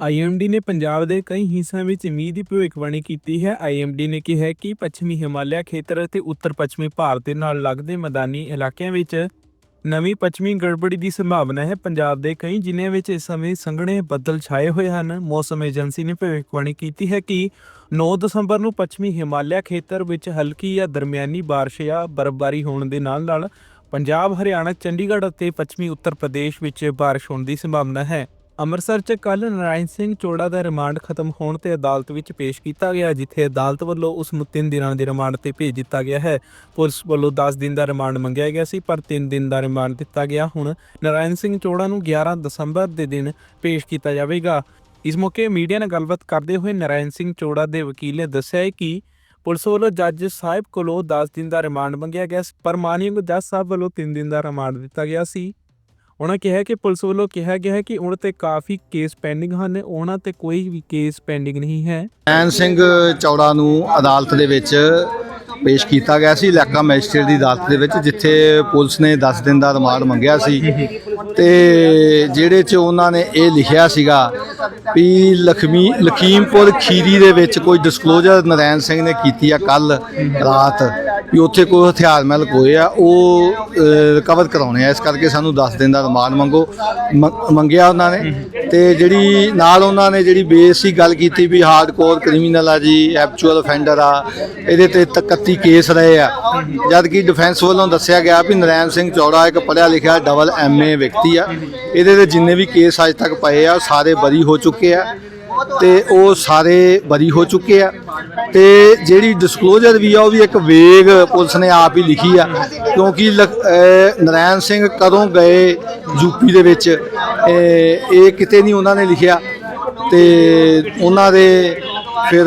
IMD ਨੇ ਪੰਜਾਬ ਦੇ ਕਈ ਹਿੱਸਿਆਂ ਵਿੱਚ ਮੀਂਹ ਦੀ ਭਵਿੱਖਬਾਣੀ ਕੀਤੀ ਹੈ। ਆਈਐਮਡੀ ਨੇ ਕਿਹਾ ਕਿ ਪੱਛਮੀ ਹਿਮਾਲਿਆ ਖੇਤਰ ਅਤੇ ਉੱਤਰ ਪੱਛਮੀ ਭਾਰਤ ਦੇ ਨਾਲ ਲੱਗਦੇ ਮੈਦਾਨੀ ਇਲਾਕਿਆਂ ਵਿੱਚ ਨਵੀਂ ਪੱਛਮੀ ਗੜਬੜੀ ਦੀ ਸੰਭਾਵਨਾ ਹੈ। ਪੰਜਾਬ ਦੇ ਕਈ ਜ਼ਿਲ੍ਹਿਆਂ ਵਿੱਚ ਇਸ ਸਮੇਂ ਸੰਘਣੇ ਬੱਦਲ ਛਾਏ ਹੋਏ ਹਨ। ਮੌਸਮ ਏਜੰਸੀ ਨੇ ਭਵਿੱਖਬਾਣੀ ਕੀਤੀ ਹੈ ਕਿ 9 ਦਸੰਬਰ ਨੂੰ ਪੱਛਮੀ ਹਿਮਾਲਿਆ ਖੇਤਰ ਵਿੱਚ ਹਲਕੀ ਜਾਂ ਦਰਮਿਆਨੀ ਬਾਰਿਸ਼ ਜਾਂ ਬਰਫ਼ਬਾਰੀ ਹੋਣ ਦੇ ਨਾਲ ਨਾਲ ਪੰਜਾਬ, ਹਰਿਆਣਾ, ਚੰਡੀਗੜ੍ਹ ਅਤੇ ਪੱਛਮੀ ਉੱਤਰ ਪ੍ਰਦੇਸ਼ ਵਿੱਚ ਬਾਰਿਸ਼ ਹੋਣ ਦੀ ਸੰਭਾਵਨਾ ਹੈ। ਅੰਮ੍ਰਿਤਸਰ 'ਚ ਕੱਲ ਨਰਾਇਣ ਸਿੰਘ ਚੋੜਾ ਦਾ ਰਿਮਾਂਡ ਖਤਮ ਹੋਣ ਤੇ ਅਦਾਲਤ ਵਿੱਚ ਪੇਸ਼ ਕੀਤਾ ਗਿਆ, ਜਿੱਥੇ ਅਦਾਲਤ ਵੱਲੋਂ ਉਸ ਨੂੰ 3 ਦਿਨਾਂ ਦੇ ਰਿਮਾਂਡ ਤੇ ਭੇਜ ਦਿੱਤਾ ਗਿਆ ਹੈ। ਪੁਲਿਸ ਵੱਲੋਂ 10 ਦਿਨ ਦਾ ਰਿਮਾਂਡ ਮੰਗਿਆ ਗਿਆ ਸੀ, ਪਰ 3 ਦਿਨ ਦਾ ਰਿਮਾਂਡ ਦਿੱਤਾ ਗਿਆ। ਹੁਣ ਨਰਾਇਣ ਸਿੰਘ ਚੋੜਾ ਨੂੰ 11 ਦਸੰਬਰ ਦੇ ਦਿਨ ਪੇਸ਼ ਕੀਤਾ ਜਾਵੇਗਾ। ਇਸ ਮੌਕੇ ਮੀਡੀਆ ਨਾਲ ਗੱਲਬਾਤ ਕਰਦੇ ਹੋਏ ਨਰਾਇਣ ਸਿੰਘ ਚੋੜਾ ਦੇ ਵਕੀਲ ਨੇ ਦੱਸਿਆ ਹੈ ਕਿ ਪੁਲਿਸ ਵੱਲੋਂ ਜੱਜ ਸਾਹਿਬ ਕੋਲੋਂ 10 ਦਿਨ ਦਾ ਰਿਮਾਂਡ ਮੰਗਿਆ ਗਿਆ ਪਰ ਮਾਨਯੋਗ ਜੱਜ ਸਾਹਿਬ ਵੱਲੋਂ 3 ਦਿਨ ਦਾ ਰਿਮਾਂਡ ਦਿੱਤਾ ਗਿਆ ਸੀ। ਉਹਨਾਂ ਕਿਹਾ ਕਿ ਪੁਲਿਸ ਵੱਲੋਂ ਕਿਹਾ ਗਿਆ ਹੈ ਕਿ ਉਹਨਾਂ ਤੇ ਕਾਫੀ ਕੇਸ ਪੈਂਡਿੰਗ ਹਨ, ਉਹਨਾਂ ਤੇ ਕੋਈ ਵੀ ਕੇਸ ਪੈਂਡਿੰਗ ਨਹੀਂ ਹੈ। ਐਨ ਸਿੰਘ ਚੌੜਾ ਨੂੰ ਅਦਾਲਤ ਦੇ ਵਿੱਚ ਪੇਸ਼ ਕੀਤਾ ਗਿਆ ਸੀ ਇਲਾਕਾ ਮੈਜਿਸਟਰੇਟ ਦੀ ਅਦਾਲਤ ਦੇ ਵਿੱਚ, ਜਿੱਥੇ ਪੁਲਿਸ ਨੇ 10 ਦਿਨ ਦਾ ਰਿਮਾਂਡ ਮੰਗਿਆ ਸੀ। ਤੇ ਜਿਹੜੇ ਚ ਉਹਨਾਂ ਨੇ ਇਹ ਲਿਖਿਆ ਸੀਗਾ ਵੀ ਲਖਮੀ, ਲਖੀਮਪੁਰ ਖੀਰੀ ਦੇ ਵਿੱਚ ਕੋਈ ਡਿਸਕਲੋਜ਼ਰ ਨਰੈਣ ਸਿੰਘ ਨੇ ਕੀਤੀ ਆ ਕੱਲ ਰਾਤ। ਵੀ ਉੱਥੇ ਕੋਈ ਹਥਿਆਰ ਮਹਿਲ ਕੋਏ ਆ, ਉਹ ਰਿਕਵਰ ਕਰਾਉਣੇ ਆ। ਇਸ ਕਰਕੇ ਸਾਨੂੰ 10 ਦਿਨ ਦਾ ਰਿਮਾਂਡ ਮੰਗੋ, ਮ- ਮੰਗਿਆ ਉਹਨਾਂ ਨੇ। ਤੇ ਜਿਹੜੀ ਨਾਲ ਉਹਨਾਂ ਨੇ ਜਿਹੜੀ ਬੇਸਿਕ ਗੱਲ ਕੀਤੀ ਵੀ ਹਾਰਡਕੋਰ ਕ੍ਰਿਮੀਨਲ ਆ ਜੀ ਐਕਚੁਅਲ ਅਫੈਂਡਰ ਆ, ਇਹਦੇ ਤੇ 31 ਕੇਸ ਰਹੇ ਆ। ਜਦ ਕਿ ਡਿਫੈਂਸ ਵੱਲੋਂ ਦੱਸਿਆ ਗਿਆ ਵੀ ਨਰੈਣ ਸਿੰਘ ਚੌੜਾ ਇੱਕ ਪੜ੍ਹਿਆ ਲਿਖਿਆ ਡਬਲ ਐਮਏ ਵਿਅਕਤੀ ਆ। ਇਹਦੇ ਤੇ ਜਿੰਨੇ ਵੀ ਕੇਸ ਅੱਜ ਤੱਕ ਪਏ ਆ ਸਾਰੇ ਬਰੀ ਹੋ ਚੁੱਕੇ ਆ। ਤੇ ਉਹ ਸਾਰੇ ਬਰੀ ਹੋ ਚੁੱਕੇ ਆ। ਤੇ ਜਿਹੜੀ ਡਿਸਕਲੋਜ਼ਰ ਵੀ ਆ, ਉਹ ਵੀ ਇੱਕ ਵੇਗ ਪੁਲਿਸ ਨੇ ਆਪ ਹੀ ਲਿਖੀ ਆ। ਕਿਉਂਕਿ ਲਖ- ਨਰਾਇਣ ਸਿੰਘ ਕਦੋਂ ਗਏ ਯੂਪੀ ਦੇ ਵਿੱਚ ਇਹ ਕਿਤੇ ਨਹੀਂ ਉਹਨਾਂ ਨੇ ਲਿਖਿਆ। ਤੇ ਉਹਨਾਂ ਦੇ ਫਿਰ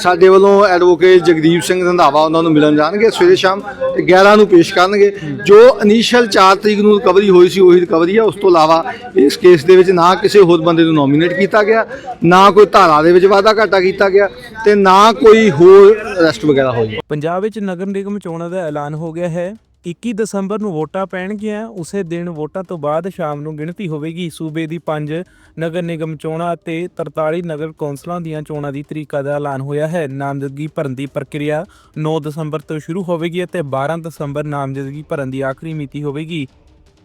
ਸਾਡੇ ਵੱਲੋਂ ਐਡਵੋਕੇਟ ਜਗਦੀਪ ਸਿੰਘ ਰੰਧਾਵਾ, ਉਹਨਾਂ ਨੂੰ ਮਿਲਣ ਜਾਣਗੇ ਸਵੇਰੇ ਸ਼ਾਮ, ਤੇ 11 ਨੂੰ ਪੇਸ਼ ਕਰਨਗੇ। ਜੋ ਇਨੀਸ਼ੀਅਲ 4 ਤਰੀਕ ਨੂੰ ਰਿਕਵਰੀ ਹੋਈ ਸੀ, ਉਹੀ ਰਿਕਵਰੀ ਆ। ਉਸ ਤੋਂ ਇਲਾਵਾ ਇਸ ਕੇਸ ਦੇ ਵਿੱਚ ਨਾ ਕਿਸੇ ਹੋਰ ਬੰਦੇ ਨੂੰ ਨੋਮੀਨੇਟ ਕੀਤਾ ਗਿਆ, ਨਾ ਕੋਈ ਧਾਰਾ ਦੇ ਵਿੱਚ ਵਾਧਾ ਘਾਟਾ ਕੀਤਾ ਗਿਆ, ਤੇ ਨਾ ਕੋਈ ਹੋਰ ਅਰੈਸਟ ਵਗੈਰਾ ਹੋਈ। ਪੰਜਾਬ ਵਿੱਚ ਨਗਰ ਨਿਗਮ ਚੋਣਾਂ ਦਾ ਐਲਾਨ ਹੋ ਗਿਆ ਹੈ। 21 ਦਸੰਬਰ ਨੂੰ ਵੋਟਾਂ ਪੈਣਗੀਆਂ, ਉਸੇ ਦਿਨ ਵੋਟਾਂ ਤੋਂ ਬਾਅਦ ਸ਼ਾਮ ਨੂੰ ਗਿਣਤੀ ਹੋਵੇਗੀ। ਸੂਬੇ ਦੀ 5 ਨਗਰ ਨਿਗਮ ਚੋਣਾਂ ਅਤੇ 43 ਨਗਰ ਕੌਂਸਲਾਂ ਦੀਆਂ ਚੋਣਾਂ ਦੀ ਤਰੀਕਾ ਦਾ ਐਲਾਨ ਹੋਇਆ ਹੈ। ਨਾਮਜ਼ਦਗੀ ਭਰਨ ਦੀ ਪ੍ਰਕਿਰਿਆ 9 ਦਸੰਬਰ ਤੋਂ ਸ਼ੁਰੂ ਹੋਵੇਗੀ ਅਤੇ 12 ਦਸੰਬਰ ਨਾਮਜ਼ਦਗੀ ਭਰਨ ਦੀ ਆਖਰੀ ਮਿਤੀ ਹੋਵੇਗੀ।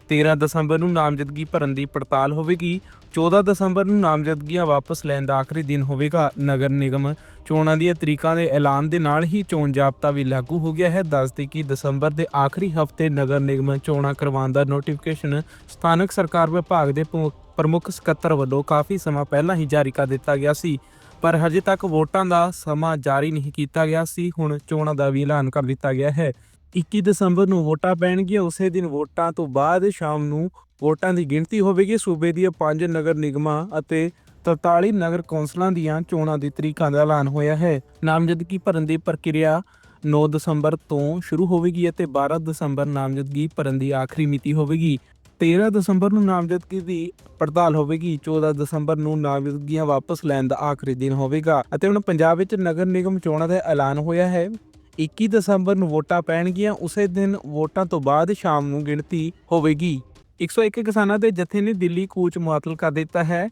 13 ਦਸੰਬਰ ਨੂੰ ਨਾਮਜ਼ਦਗੀ ਭਰਨ ਦੀ ਪੜਤਾਲ ਹੋਵੇਗੀ। 14 ਦਸੰਬਰ ਨੂੰ ਨਾਮਜ਼ਦਗੀਆਂ ਵਾਪਸ ਲੈਣ ਦਾ ਆਖਰੀ ਦਿਨ ਹੋਵੇਗਾ। ਨਗਰ ਨਿਗਮ ਚੋਣਾਂ ਦੀਆਂ ਤਰੀਕਾਂ ਦੇ ਐਲਾਨ ਦੇ ਨਾਲ ਹੀ ਚੋਣ ਜਾਬਤਾ ਵੀ ਲਾਗੂ ਹੋ ਗਿਆ ਹੈ। ਦੱਸਦੇ ਕਿ ਦਸੰਬਰ ਦੇ ਆਖਰੀ ਹਫ਼ਤੇ ਨਗਰ ਨਿਗਮ ਚੋਣਾਂ ਕਰਵਾਉਣ ਦਾ ਨੋਟੀਫਿਕੇਸ਼ਨ ਸਥਾਨਕ ਸਰਕਾਰ ਵਿਭਾਗ ਦੇ ਪ੍ਰਮੁੱਖ ਸਕੱਤਰ ਵੱਲੋਂ ਕਾਫੀ ਸਮਾਂ ਪਹਿਲਾਂ ਹੀ ਜਾਰੀ ਕਰ ਦਿੱਤਾ ਗਿਆ ਸੀ, ਪਰ ਹਜੇ ਤੱਕ ਵੋਟਾਂ ਦਾ ਸਮਾਂ ਜਾਰੀ ਨਹੀਂ ਕੀਤਾ ਗਿਆ ਸੀ। ਹੁਣ ਚੋਣਾਂ ਦਾ ਵੀ ਐਲਾਨ ਕਰ ਦਿੱਤਾ ਗਿਆ ਹੈ। 21 ਦਸੰਬਰ ਨੂੰ ਵੋਟਾਂ ਪੈਣਗੀਆਂ, ਉਸੇ ਦਿਨ ਵੋਟਾਂ ਤੋਂ ਬਾਅਦ ਸ਼ਾਮ ਨੂੰ ਵੋਟਾਂ ਦੀ ਗਿਣਤੀ ਹੋਵੇਗੀ। ਸੂਬੇ ਦੀਆਂ ਪੰਜ ਨਗਰ ਨਿਗਮਾਂ ਅਤੇ 43 ਨਗਰ ਕੌਂਸਲਾਂ ਦੀਆਂ ਚੋਣਾਂ ਦੀ ਤਰੀਕਾਂ ਦਾ ਐਲਾਨ ਹੋਇਆ ਹੈ। ਨਾਮਜ਼ਦਗੀ ਭਰਨ ਦੀ ਪ੍ਰਕਿਰਿਆ 9 ਦਸੰਬਰ ਤੋਂ ਸ਼ੁਰੂ ਹੋਵੇਗੀ ਅਤੇ 12 ਦਸੰਬਰ ਨਾਮਜ਼ਦਗੀ ਭਰਨ ਦੀ ਆਖਰੀ ਮਿਤੀ ਹੋਵੇਗੀ। 13 ਦਸੰਬਰ ਨੂੰ ਨਾਮਜ਼ਦਗੀ ਦੀ ਪੜਤਾਲ ਹੋਵੇਗੀ। 14 ਦਸੰਬਰ ਨੂੰ ਨਾਮਜ਼ਦਗੀਆਂ ਵਾਪਸ ਲੈਣ ਦਾ ਆਖਰੀ ਦਿਨ ਹੋਵੇਗਾ ਅਤੇ ਹੁਣ ਪੰਜਾਬ ਵਿੱਚ ਨਗਰ ਨਿਗਮ ਚੋਣਾਂ ਦਾ ਐਲਾਨ ਹੋਇਆ ਹੈ। 21 ਦਸੰਬਰ ਨੂੰ ਵੋਟਾਂ ਪੈਣਗੀਆਂ। ਉਸੇ ਦਿਨ ਵੋਟਾਂ ਤੋਂ ਬਾਅਦ ਸ਼ਾਮ ਨੂੰ ਗਿਣਤੀ ਹੋਵੇਗੀ। 101 ਕਿਸਾਨਾਂ ਦੇ ਜਥੇ ਨੇ ਦਿੱਲੀ, ਕੂਚ ਮੁਅੱਤਲ ਕਰ ਦਿੱਤਾ ਹੈ।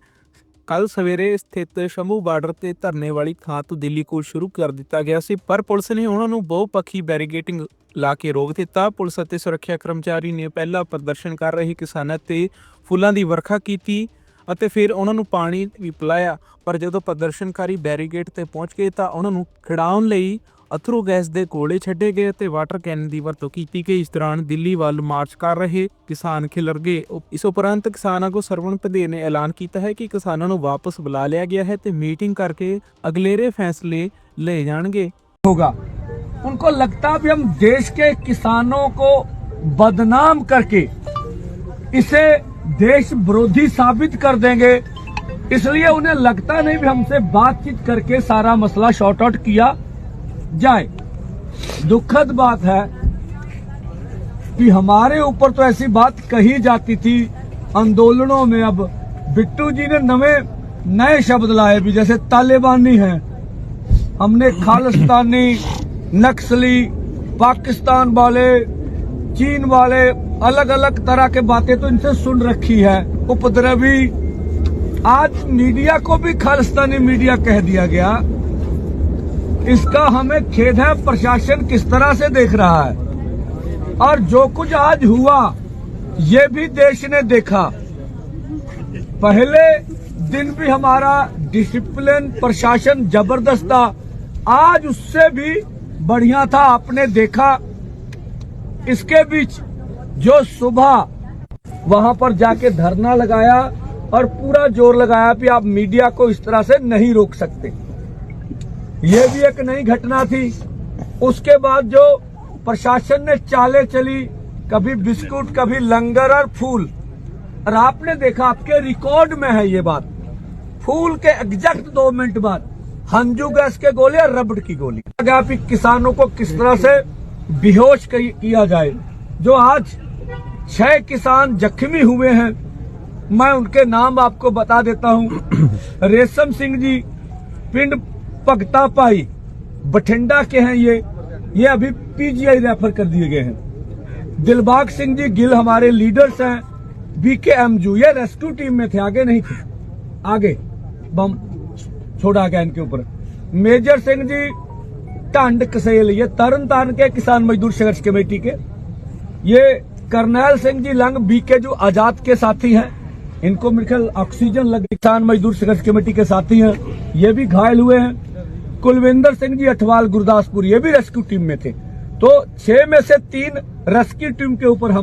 ਕੱਲ ਸਵੇਰੇ ਸਥਿਤ ਸ਼ੰਭੂ ਬਾਰਡਰ ਤੇ ਧਰਨੇ ਵਾਲੀ ਥਾਂ ਤੋਂ ਦਿੱਲੀ ਕੋਲ ਸ਼ੁਰੂ ਕਰ ਦਿੱਤਾ ਗਿਆ ਸੀ, ਪਰ ਪੁਲਿਸ ਨੇ ਉਹਨਾਂ ਨੂੰ ਬਹੁਪੱਖੀ ਬੈਰੀਗੇਟਿੰਗ ਲਾ ਕੇ ਰੋਕ ਦਿੱਤਾ। ਪੁਲਿਸ ਅਤੇ ਸੁਰੱਖਿਆ ਕਰਮਚਾਰੀ ਨੇ ਪਹਿਲਾਂ ਪ੍ਰਦਰਸ਼ਨ ਕਰ ਰਹੇ ਕਿਸਾਨਾਂ ਤੇ ਫੁੱਲਾਂ ਦੀ ਵਰਖਾ ਕੀਤੀ ਅਤੇ ਫਿਰ ਉਹਨਾਂ ਨੂੰ ਪਾਣੀ ਵੀ ਪਿਲਾਇਆ। ਪਰ ਜਦੋਂ ਪ੍ਰਦਰਸ਼ਨਕਾਰੀ ਬੈਰੀਗੇਟ ਤੇ ਪਹੁੰਚ ਗਏ ਤਾਂ ਉਹਨਾਂ ਨੂੰ ਖਿਡਾਉਣ ਲਈ ਅਥਰੂ ਗੈਸ ਦੇ ਗੋਲੇ ਛੱਡੇ ਗਏ ਅਤੇ ਵਾਟਰ ਕੈਨਨ ਦੀ ਵਰਤੋਂ ਕੀਤੀ ਗਈ ਇਸ ਦੌਰਾਨ ਦਿੱਲੀ ਵੱਲ ਮਾਰਚ ਕਰ ਰਹੇ ਕਿਸਾਨ ਖਿਲਰ ਗਏ ਉਪ- ਇਸ ਉਪਰੰਤ ਕਿਸਾਨਾਂ ਕੋ ਸਰਵਣ ਪਦੇ ਨੇ ਐਲਾਨ ਕੀਤਾ ਹੈ ਕਿ ਕਿਸਾਨਾਂ ਨੂੰ ਵਾਪਸ ਬੁਲਾ ਲਿਆ ਗਿਆ ਹੈ ਤੇ ਮੀਟਿੰਗ ਕਰਕੇ ਅਗਲੇਰੇ ਫੈਸਲੇ ਲਏ ਜਾਣਗੇ होगा उनको लगता भी हम देश के किसानों को बदनाम करके इसे देश विरोधी साबित कर देंगे इसलिए उन्हें लगता नहीं भी हमसे बातचीत करके सारा मसला शॉर्ट आउट किया जाए। दुखद बात है कि हमारे ऊपर तो ऐसी बात कही जाती थी, आंदोलनों में अब बिट्टू जी ने नवे, नए शब्द लाए भी, जैसे तालिबानी है। हमने खालिस्तानी, नक्सली, पाकिस्तान वाले, चीन वाले अलग अलग तरह के बातें तो इनसे सुन रखी है, उपद्रवी। आज मीडिया को भी खालिस्तानी मीडिया कह दिया गया। इसका हमें खेद है, प्रशासन किस तरह से देख रहा है। और जो कुछ आज हुआ, ये भी देश ने देखा। पहले दिन भी हमारा डिसिप्लिन प्रशासन ज़बरदस्त था। आज उससे भी बढ़िया था, आपने देखा। इसके बीच जो सुबह वहाँ पर जाके धरना लगाया और पूरा ज़ोर लगाया कि आप मीडिया को इस तरह से नहीं रोक सकते। ये भी एक नई घटना थी। उसके बाद जो प्रशासन ने चाले चली, कभी बिस्कुट, कभी लंगर और फूल। और आपने देखा, आपके रिकॉर्ड में है ये बात। फूल के एग्जैक्ट दो मिनट बाद हंजू गैस के गोले और रबड़ की गोली। गया किसानों को किस तरह से बेहोश किया जाए। जो आज छह किसान जख्मी हुए हैं, मैं उनके नाम आपको बता देता हूँ। रेशम सिंह जी, पिंड भगता पाई। बठिंडा के हैं ये। ये अभी पीजीआई रेफर कर दिए गए हैं। दिलबाग सिंह जी गिल हमारे लीडर्स हैं। बीके एमजू ये रेस्क्यू टीम में थे, आगे नहीं थे। आगे। बम, छोड़ा गया इनके ऊपर। मेजर सिंह जी टंड कसेल, ये तरन तारण के किसान मजदूर संघर्ष कमेटी के। ये करनैल सिंह जी लंग बीके जो आज़ाद के साथी हैं। इनको मेरे ऑक्सीजन लग किसान मजदूर संघर्ष कमेटी के साथी हैं। ये भी घायल हुए हैं। कुलविंदर सिंह जी अठवाल गुरदासपुर ये भी रेस्क्यू टीम में थे तो छह में से तीन रेस्क्यू टीम के ऊपर हमला